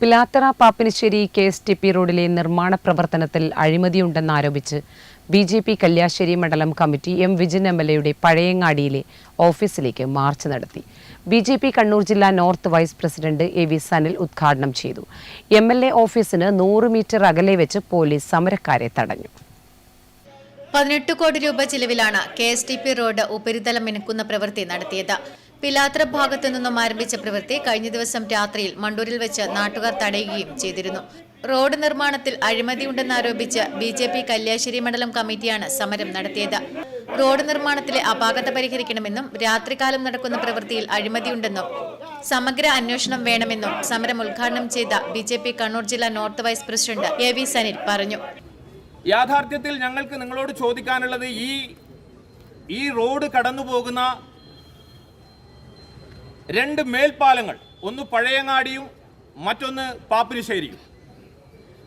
Pilathara Pappinissery K S T P റോഡിലെ നിർമ്മാണ പ്രവർത്തനത്തിൽ അഴിമതിയുണ്ടെന്നാരോപിച്ച് ബി ജെ പി കല്യാശ്ശേരി മണ്ഡലം committee M Vijin M L എയുടെ പഴയങ്ങാടിയിലെ ഓഫീസിലേക്ക് മാർച്ച് നടത്തി. ബി ജെ പി കണ്ണൂർ ജില്ലാ north vice president A V Sanil ഉദ്ഘാടനം ചെയ്തു. എം എൽ എ ഓഫീസിന് നൂറ് മീറ്റർ അകലെ വെച്ച് പോലീസ് സമരക്കാരെ തടഞ്ഞു. പതിനെട്ട് കോടി രൂപ ചിലവിലാണ് K S T P road ഉപരിതലം മിനുക്കുന്ന പ്രവൃത്തി നടത്തിയത്. പിലാത്ര ഭാഗത്തു നിന്നും ആരംഭിച്ച പ്രവൃത്തി കഴിഞ്ഞ ദിവസം രാത്രിയിൽ മണ്ടൂരിൽ വെച്ച് നാട്ടുകാർ തടയുകയും ചെയ്തിരുന്നു. റോഡ് നിർമ്മാണത്തിൽ അഴിമതിയുണ്ടെന്നാരോപിച്ച് ബി ജെ പി കല്യാശ്ശേരി മണ്ഡലം കമ്മിറ്റിയാണ് സമരം നടത്തിയത്. റോഡ് നിർമ്മാണത്തിലെ അപാകത പരിഹരിക്കണമെന്നും രാത്രികാലം നടക്കുന്ന പ്രവൃത്തിയിൽ അഴിമതിയുണ്ടെന്നും സമഗ്ര അന്വേഷണം വേണമെന്നും സമരം ഉദ്ഘാടനം ചെയ്ത ബി ജെ പി കണ്ണൂർ ജില്ലാ north vice president A V Sanil പറഞ്ഞു. യാഥാർത്ഥ്യത്തിൽ ഞങ്ങൾക്ക് നിങ്ങളോട് ചോദിക്കാനുള്ളത് ഈ ഈ റോഡ് കടന്നു പോകുന്ന രണ്ട് മേൽപ്പാലങ്ങൾ ഒന്ന് പഴയങ്ങാടിയും മറ്റൊന്ന് പാപ്പിനിശ്ശേരിയും.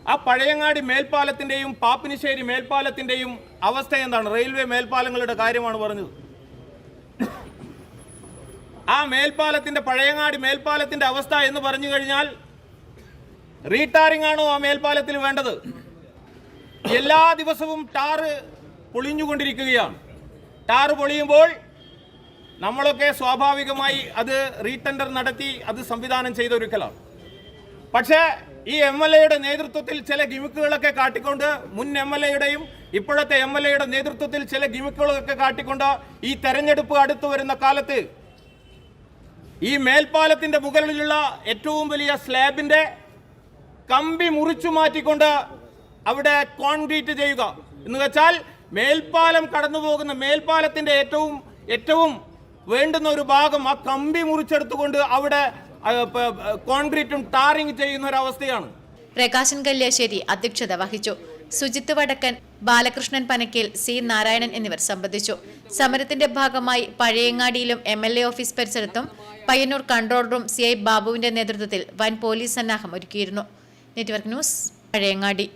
ആ പഴയങ്ങാടി മേൽപ്പാലത്തിന്റെയും പാപ്പിനിശ്ശേരി മേൽപ്പാലത്തിന്റെയും അവസ്ഥ എന്താണ്? റെയിൽവേ മേൽപ്പാലങ്ങളുടെ കാര്യമാണ് പറഞ്ഞത്. ആ മേൽപ്പാലത്തിന്റെ പഴയങ്ങാടി മേൽപ്പാലത്തിന്റെ അവസ്ഥ എന്ന് പറഞ്ഞു കഴിഞ്ഞാൽ റീടാറിംഗ് ആണോ ആ മേൽപ്പാലത്തിൽ വേണ്ടത്? എല്ലാ ദിവസവും ടാറ് പൊളിഞ്ഞുകൊണ്ടിരിക്കുകയാണ്. ടാറ് പൊളിയുമ്പോൾ നമ്മളൊക്കെ സ്വാഭാവികമായി അത് റീടെൻഡർ നടത്തി അത് സംവിധാനം ചെയ്ത ഒരുക്കലാണ്. പക്ഷേ ഈ എം എൽ എയുടെ നേതൃത്വത്തിൽ ചില ഗിമിക്കുകളൊക്കെ കാട്ടിക്കൊണ്ട് മുൻ എം എൽ എയുടെയും ഇപ്പോഴത്തെ എം എൽ എയുടെ നേതൃത്വത്തിൽ ചില ഗിമിക്കുകളൊക്കെ കാട്ടിക്കൊണ്ട് ഈ തെരഞ്ഞെടുപ്പ് അടുത്തു വരുന്ന കാലത്ത് ഈ മേൽപ്പാലത്തിന്റെ മുകളിലുള്ള ഏറ്റവും വലിയ സ്ലാബിന്റെ കമ്പി മുറിച്ചു മാറ്റിക്കൊണ്ട് അവിടെ കോൺക്രീറ്റ് ചെയ്യുക. എന്ന് വെച്ചാൽ മേൽപ്പാലം കടന്നു പോകുന്ന മേൽപ്പാലത്തിന്റെ ഏറ്റവും ഏറ്റവും വേണ്ടുന്ന ഒരു ഭാഗം ആ കമ്പി മുറിച്ചെടുത്തുകൊണ്ട് അവിടെ കോൺക്രീറ്റും ടാറിങ് ചെയ്യുന്ന ഒരു അവസ്ഥയാണ്. പ്രകാശൻ കല്യാശ്ശേരി അധ്യക്ഷത വഹിച്ചു. സുജിത്ത് വടക്കൻ ബാലകൃഷ്ണൻ പനക്കേൽ സി നാരായണൻ എന്നിവർ സംബന്ധിച്ചു. സമരത്തിന്റെ ഭാഗമായി പഴയങ്ങാടിയിലും എം എൽ എ ഓഫീസ് പരിസരത്തും Payyanur control room C I ബാബുവിന്റെ നേതൃത്വത്തിൽ വൻ പോലീസ് സന്നാഹം ഒരുക്കിയിരുന്നു. Network news Pazhayangadi.